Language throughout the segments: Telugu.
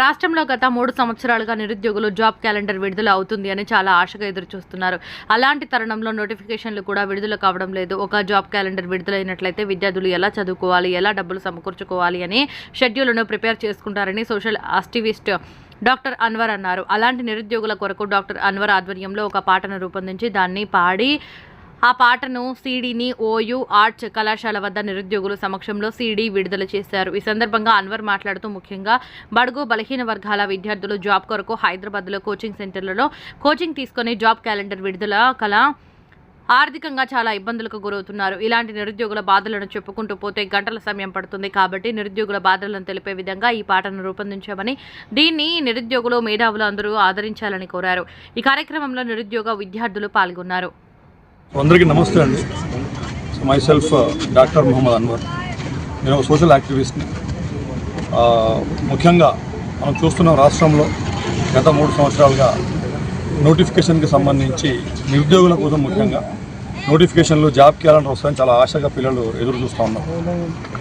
రాష్ట్రంలో గత మూడు సంవత్సరాలుగా నిరుద్యోగులు జాబ్ క్యాలెండర్ విడుదల అవుతుంది అని చాలా ఆశగా ఎదురుచూస్తున్నారు. అలాంటి తరుణంలో నోటిఫికేషన్లు కూడా విడుదల కావడం లేదు. ఒక జాబ్ క్యాలెండర్ విడుదలైనట్లయితే విద్యార్థులు ఎలా చదువుకోవాలి ఎలా డబ్బులు సమకూర్చుకోవాలి అని షెడ్యూల్ను ప్రిపేర్ చేసుకుంటారని సోషల్ యాక్టివిస్ట్ డాక్టర్ అన్వర్ అన్నారు. అలాంటి నిరుద్యోగుల కొరకు డాక్టర్ అన్వర్ ఆధ్వర్యంలో ఒక పాటను రూపొందించి దాన్ని పాడి ఆ పాటను సీడీని ఓయూ ఆర్ట్స్ కళాశాల వద్ద నిరుద్యోగుల సమక్షంలో సీడీ విడుదల చేశారు. ఈ సందర్భంగా అన్వర్ మాట్లాడుతూ ముఖ్యంగా బడుగు బలహీన వర్గాల విద్యార్థులు జాబ్ కొరకు హైదరాబాద్లో కోచింగ్ సెంటర్లలో కోచింగ్ తీసుకొని జాబ్ క్యాలెండర్ విడుదల కల ఆర్థికంగా చాలా ఇబ్బందులకు గురవుతున్నారు. ఇలాంటి నిరుద్యోగుల బాధలను చెప్పుకుంటూ పోతే గంటల సమయం పడుతుంది కాబట్టి నిరుద్యోగుల బాధలను తెలిపే విధంగా ఈ పాటను రూపొందించామని దీన్ని నిరుద్యోగులు మేధావులు అందరూ ఆదరించాలని కోరారు. ఈ కార్యక్రమంలో నిరుద్యోగ విద్యార్థులు పాల్గొన్నారు. అందరికీ నమస్తే అండి. So myself doctor Mohammad Anwar నేను ఒక సోషల్ యాక్టివిస్ట్ని ముఖ్యంగా మనం చూస్తున్న రాష్ట్రంలో గత మూడు సంవత్సరాలుగా నోటిఫికేషన్కి సంబంధించి నిరుద్యోగుల కోసం ముఖ్యంగా నోటిఫికేషన్లు జాబ్ క్యాలెండర్ వస్తాయని చాలా ఆశగా పిల్లలు ఎదురు చూస్తూ ఉన్నారు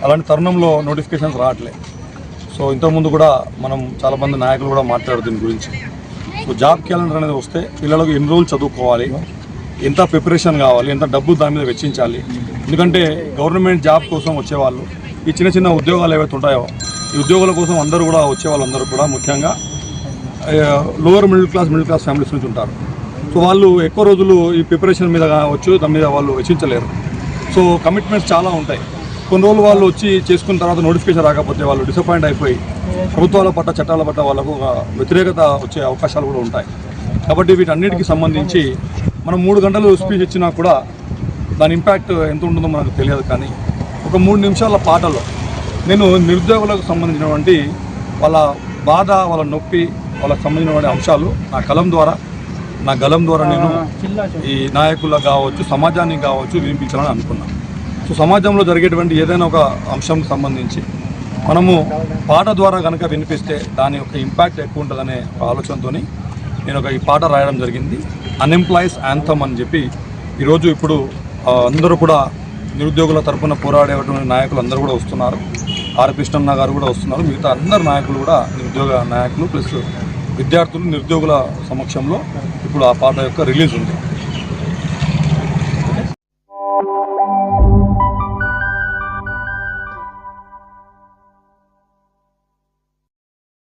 అలాంటి తరుణంలో నోటిఫికేషన్స్ రావట్లే. సో ఇంతకుముందు కూడా మనం చాలామంది నాయకులు కూడా మాట్లాడారు దీని గురించి. సో జాబ్ క్యాలెండర్ అనేది వస్తే పిల్లలకు ఎన్ని రోజులు చదువుకోవాలి? ఎంత ప్రిపరేషన్ కావాలి ఎంత డబ్బు దాని మీద వెచ్చించాలి. ఎందుకంటే గవర్నమెంట్ జాబ్ కోసం వచ్చేవాళ్ళు ఈ చిన్న చిన్న ఉద్యోగాలు ఏవైతే ఉంటాయో ఈ ఉద్యోగాల కోసం అందరూ కూడా వచ్చే వాళ్ళందరూ కూడా ముఖ్యంగా lower middle class middle class families నుంచి ఉంటారు. సో వాళ్ళు ఎక్కువ రోజులు ఈ ప్రిపరేషన్ మీద కావచ్చు దాని మీద వాళ్ళు వెచ్చించలేరు. సో కమిట్మెంట్స్ చాలా ఉంటాయి. కొన్ని రోజులు వాళ్ళు వచ్చి చేసుకున్న తర్వాత నోటిఫికేషన్ రాకపోతే వాళ్ళు డిసప్పాయింట్ అయిపోయి ప్రభుత్వాల పట్ల చట్టాల పట్ల వాళ్ళకు వ్యతిరేకత వచ్చే అవకాశాలు కూడా ఉంటాయి. కాబట్టి వీటన్నిటికీ సంబంధించి మనం మూడు గంటలు స్పీచ్ ఇచ్చినా కూడా దాని ఇంపాక్ట్ ఎంత ఉంటుందో మనకు తెలియదు కానీ ఒక మూడు నిమిషాల పాటలో నేను నిరుద్యోగులకు సంబంధించినటువంటి వాళ్ళ బాధ వాళ్ళ నొప్పి వాళ్ళకి సంబంధించినటువంటి అంశాలు నా కలం ద్వారా నా గలం ద్వారా నేను ఈ నాయకులకు కావచ్చు సమాజానికి కావచ్చు వినిపించాలని అనుకున్నాను సో సమాజంలో జరిగేటువంటి ఏదైనా ఒక అంశంకి సంబంధించి మనము పాట ద్వారా కనుక వినిపిస్తే దాని యొక్క ఇంపాక్ట్ ఎక్కువ ఉంటుందనే ఆలోచనతో నేను ఒక ఈ పాట రాయడం జరిగింది. అన్ఎంప్లాయీస్ యాంథమ్ అని చెప్పి ఈరోజు ఇప్పుడు అందరూ కూడా నిరుద్యోగుల తరఫున పోరాడేటువంటి నాయకులు అందరూ కూడా వస్తున్నారు. ఆర్ కృష్ణన్న గారు కూడా వస్తున్నారు. మిగతా అందరు నాయకులు కూడా నిరుద్యోగ నాయకులు ప్లస్ విద్యార్థులు నిరుద్యోగుల సమక్షంలో ఇప్పుడు ఆ పాట యొక్క రిలీజ్ ఉంది.